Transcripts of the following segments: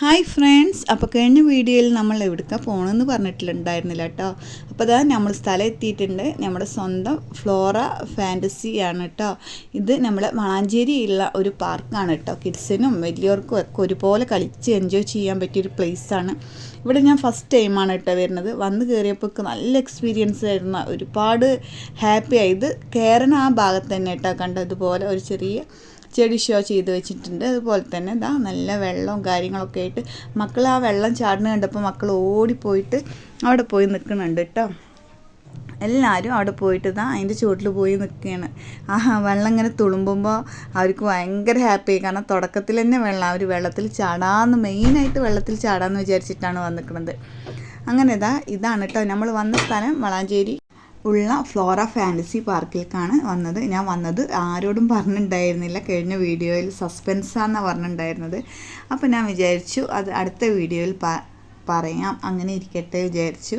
Hi friends അപ്പോൾ കഴിഞ്ഞ വീഡിയോയിൽ നമ്മൾ എവിടുക്ക പോകണമെന്ന് പറഞ്ഞിട്ടുണ്ടായിരുന്നില്ല കേട്ടോ അപ്പോൾ അതാ നമ്മൾ സ്ഥലം എത്തിയിട്ടുണ്ട്. നമ്മുടെ സ്വന്തം ഫ്ലോറ ഫാന്റസി ആണ് കേട്ടോ ഇത് നമ്മൾ വളാഞ്ചേരിയുള്ള ഒരു പാർക്കാണ് കേട്ടോ കിഡ്സിനും വലിയവർക്കും ഒക്കെ ഒരുപോലെ കളിച്ച് എൻജോയ് ചെയ്യാൻ പറ്റിയൊരു പ്ലേസാണ് ഇവിടെ ഞാൻ ഫസ്റ്റ് ടൈമാണ് കേട്ടോ വരുന്നത്. വന്ന് കയറിയപ്പോൾ നല്ല എക്സ്പീരിയൻസ് ആയിരുന്ന ഒരുപാട് ഹാപ്പി ആയി. ഇത് കയറണ ആ ഭാഗത്ത് തന്നെ കേട്ടോ കണ്ടതുപോലെ ഒരു ചെറിയ ചെടി ഷോ ചെയ്ത് വെച്ചിട്ടുണ്ട്. അതുപോലെ തന്നെ ഇതാ നല്ല വെള്ളവും കാര്യങ്ങളൊക്കെ ആയിട്ട് മക്കൾ ആ വെള്ളം ചാടുന്ന കണ്ടപ്പോൾ മക്കൾ ഓടിപ്പോയിട്ട് അവിടെ പോയി നിൽക്കുന്നുണ്ട് കേട്ടോ എല്ലാവരും അവിടെ പോയിട്ട് ഇതാ അതിന്റെ ചുവട്ടിൽ പോയി നിൽക്കുകയാണ്. ആ വെള്ളം ഇങ്ങനെ തുളുമ്പുമ്പോൾ അവർക്ക് ഭയങ്കര ഹാപ്പി കാരണം തുടക്കത്തിൽ തന്നെ വെള്ളം അവർ വെള്ളത്തിൽ ചാടാമെന്ന് മെയിനായിട്ട് വെള്ളത്തിൽ ചാടാമെന്ന് വിചാരിച്ചിട്ടാണ് വന്നിരിക്കുന്നത്. അങ്ങനെ ഇതാ ഇതാണ് കേട്ടോ നമ്മൾ വന്ന സ്ഥലം വളാഞ്ചേരി ഉള്ള ഫ്ലോറ ഫാന്റസി പാർക്കിലേക്കാണ് വന്നത്. ഞാൻ വന്നത് ആരോടും പറഞ്ഞിട്ടുണ്ടായിരുന്നില്ല കഴിഞ്ഞ വീഡിയോയിൽ സസ്പെൻസാന്നാണ് പറഞ്ഞിട്ടുണ്ടായിരുന്നത് അപ്പോൾ ഞാൻ വിചാരിച്ചു അത് അടുത്ത വീഡിയോയിൽ പറയാം. അങ്ങനെ ഇരിക്കട്ടെ വിചാരിച്ചു.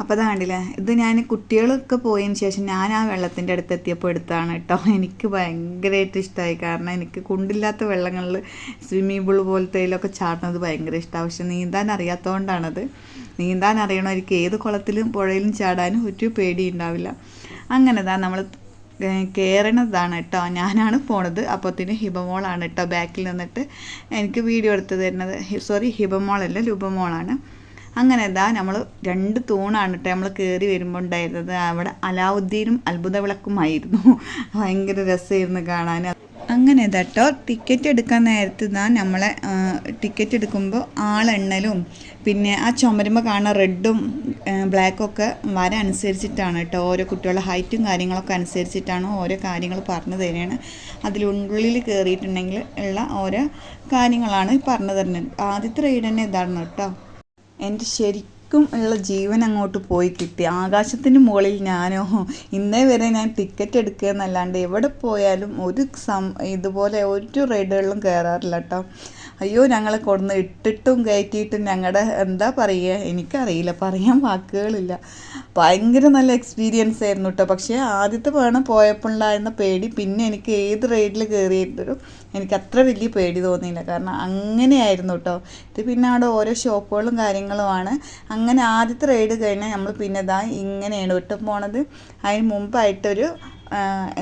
അപ്പോൾ അതാ കണ്ടില്ലേ ഇത് ഞാൻ കുട്ടികളൊക്കെ പോയതിന് ശേഷം ഞാൻ ആ വെള്ളത്തിന്റെ അടുത്ത് എത്തിയപ്പോൾ എടുത്താണ് കേട്ടോ. എനിക്ക് ഭയങ്കരമായിട്ട് ഇഷ്ടമായി കാരണം എനിക്ക് കുണ്ടില്ലാത്ത വെള്ളങ്ങളിൽ സ്വിമ്മിംഗ് പൂൾ പോലത്തേലൊക്കെ ചാടുന്നത് ഭയങ്കര ഇഷ്ടമാണ് പക്ഷെ നീന്താൻ അറിയാത്തതുകൊണ്ടാണത് നീന്താൻ അറിയണവർക്ക് ഏത് കുളത്തിലും പുഴയിലും ചാടാനും ഒരു പേടി ഉണ്ടാവില്ല അങ്ങനെ തന്നെ നമ്മൾ കയറണതാണ് കേട്ടോ ഞാനാണ് പോണത്. അപ്പോഴത്തേന് ഹിബമോളാണ് കേട്ടോ ബാക്കിൽ നിന്നിട്ട് എനിക്ക് വീഡിയോ എടുത്ത് തരുന്നത്. സോറി ഹിബമോളല്ല ലുബമോളാണ് അങ്ങനെ ഇതാ നമ്മൾ രണ്ട് തൂണാണ് കേട്ടോ നമ്മൾ കയറി വരുമ്പോൾ ഉണ്ടായിരുന്നത്. അവിടെ അലാവുദ്ദീനും അത്ഭുത വിളക്കുമായിരുന്നു ഭയങ്കര രസമായിരുന്നു കാണാൻ. അങ്ങനെ കേട്ടോ ടിക്കറ്റ് എടുക്കാൻ നേരത്ത് ഇതാ നമ്മളെ ടിക്കറ്റ് എടുക്കുമ്പോൾ ആളെണ്ണലും പിന്നെ ആ ചുമരുമ്പോൾ കാണുന്ന റെഡും ബ്ലാക്കും ഒക്കെ വര അനുസരിച്ചിട്ടാണ് കേട്ടോ ഓരോ കുട്ടികളുടെ ഹൈറ്റും കാര്യങ്ങളൊക്കെ അനുസരിച്ചിട്ടാണ് ഓരോ കാര്യങ്ങൾ പറഞ്ഞു തരികയാണ് അതിലുള്ളിൽ കയറിയിട്ടുണ്ടെങ്കിൽ ഉള്ള ഓരോ കാര്യങ്ങളാണ് പറഞ്ഞു തരുന്നത്. ആദ്യത്തെ റൈഡ് തന്നെ ഇതാണ് കേട്ടോ എന്റെ ശരിക്കും ഉള്ള ജീവൻ അങ്ങോട്ട് പോയി കിട്ടി. ആകാശത്തിന് മുകളിൽ ഞാനോ ഇന്നേ വരെ ഞാൻ ടിക്കറ്റ് എടുക്കുക എന്നല്ലാണ്ട് എവിടെ പോയാലും ഒരു സം ഇതുപോലെ ഒരു റൈഡുകളിലും കയറാറില്ല കേട്ടോ അയ്യോ ഞങ്ങളെ കൊടുന്ന് ഇട്ടിട്ടും കയറ്റിയിട്ടും ഞങ്ങളുടെ എന്താ പറയുക? എനിക്കറിയില്ല പറയാൻ വാക്കുകളില്ല. ഭയങ്കര നല്ല എക്സ്പീരിയൻസ് ആയിരുന്നു കേട്ടോ പക്ഷേ ആദ്യത്തെ വേണം പോയപ്പോഴുണ്ടായിരുന്ന പേടി. പിന്നെ എനിക്ക് ഏത് റൈഡിൽ കയറിയിട്ടും എനിക്ക് അത്ര വലിയ പേടി തോന്നിയില്ല. കാരണം അങ്ങനെയായിരുന്നു കേട്ടോ ഇത് പിന്നെ അവിടെ ഓരോ ഷോപ്പുകളും കാര്യങ്ങളുമാണ്. അങ്ങനെ ആദ്യത്തെ റൈഡ് കഴിഞ്ഞാൽ നമ്മൾ പിന്നെ ഇതാ ഇങ്ങനെയാണ് വിട്ടു പോണത്. അതിന് മുമ്പായിട്ടൊരു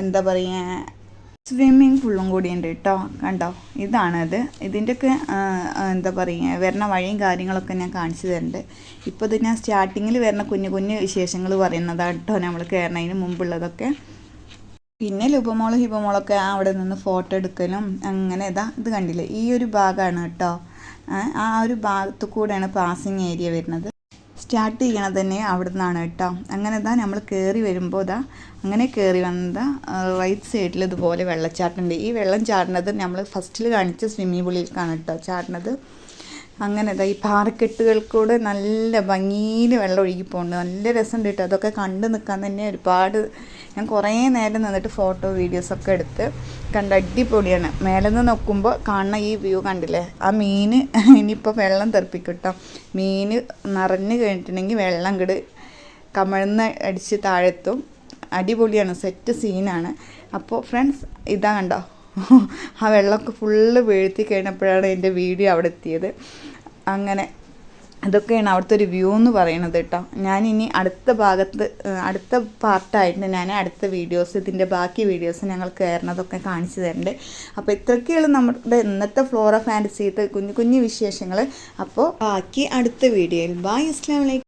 എന്താ പറയുക സ്വിമ്മിങ് പൂളും കൂടി ഉണ്ട് കേട്ടോ കണ്ടോ? ഇതാണത്. ഇതിന്റെയൊക്കെ എന്താ പറയുക വരുന്ന വഴിയും കാര്യങ്ങളൊക്കെ ഞാൻ കാണിച്ചു തരുന്നുണ്ട് ഇപ്പോൾ ഇത് ഞാൻ സ്റ്റാർട്ടിങ്ങിൽ വരുന്ന കുഞ്ഞു കുഞ്ഞു വിശേഷങ്ങൾ പറയുന്നതാണ് കേട്ടോ നമ്മൾ കയറുന്നതിന് മുമ്പുള്ളതൊക്കെ. പിന്നെ ലുപമോളും ഹിപമോളൊക്കെ അവിടെ നിന്ന് ഫോട്ടോ എടുക്കലും അങ്ങനെ ഇതാ ഇത് കണ്ടില്ലേ? ഈ ഒരു ഭാഗമാണ് കേട്ടോ ആ ഒരു ഭാഗത്തു കൂടെയാണ് പാസിങ് ഏരിയ വരുന്നത്. സ്റ്റാർട്ട് ചെയ്യണത് തന്നെ അവിടെ നിന്നാണ് കേട്ടോ. അങ്ങനെ ഇതാ നമ്മൾ കയറി വരുമ്പോൾ ഇതാ അങ്ങനെ കയറി വന്നത് റൈറ്റ് സൈഡിൽ ഇതുപോലെ വെള്ളച്ചാട്ടമുണ്ട് ഈ വെള്ളം ചാടുന്നത് നമ്മൾ ഫസ്റ്റിൽ കാണിച്ച സ്വിമ്മിംഗ് പൂളിലേക്കാണ് കേട്ടോ ചാടുന്നത്. അങ്ങനെ ഇതാ ഈ പാറക്കെട്ടുകൾ കൂടെ നല്ല ഭംഗിയിൽ വെള്ളം ഒഴുകി പോകുന്നുണ്ട് നല്ല രസമുണ്ട് കേട്ടോ. അതൊക്കെ കണ്ടു നിൽക്കാൻ തന്നെ ഒരുപാട് ഞാൻ കുറേ നേരം നിന്നിട്ട് ഫോട്ടോ വീഡിയോസൊക്കെ എടുത്ത് കണ്ട അടിപൊളിയാണ്. മേലെ നിന്ന് നോക്കുമ്പോൾ കാണുന്ന ഈ വ്യൂ കണ്ടില്ലേ? ആ മീൻ ഇനിയിപ്പോൾ വെള്ളം തെറിപ്പിക്കും കേട്ടോ മീൻ നിറഞ്ഞു കഴിഞ്ഞിട്ടുണ്ടെങ്കിൽ വെള്ളം കിട് കമഴ്ന്ന് അടിച്ച് താഴെത്തും. അടിപൊളിയാണ് സെറ്റ് സീനാണ് അപ്പോൾ ഫ്രണ്ട്സ് ഇതാ കണ്ടോ? ആ വെള്ളമൊക്കെ ഫുള്ള് വീഴ്ത്തി കഴിഞ്ഞപ്പോഴാണ് എന്റെ വീഡിയോ അവിടെ എത്തിയത്. അങ്ങനെ അതൊക്കെയാണ് അവിടുത്തെ ഒരു വ്യൂ എന്ന് പറയുന്നത് കേട്ടോ. ഞാനിനി അടുത്ത ഭാഗത്ത് അടുത്ത പാർട്ടായിട്ട് ഞാൻ അടുത്ത വീഡിയോസ് ഇതിന്റെ ബാക്കി വീഡിയോസ് ഞങ്ങൾ കയറുന്നതൊക്കെ കാണിച്ചു തരുന്നുണ്ട് അപ്പോൾ ഇത്രയൊക്കെയുള്ള നമ്മുടെ ഇന്നത്തെ ഫ്ലോറ ഫാന്റസിയുടെ കുഞ്ഞു കുഞ്ഞു വിശേഷങ്ങൾ അപ്പോൾ ബാക്കി അടുത്ത വീഡിയോയിൽ ബായ് അസ്ലാം വലൈക്കും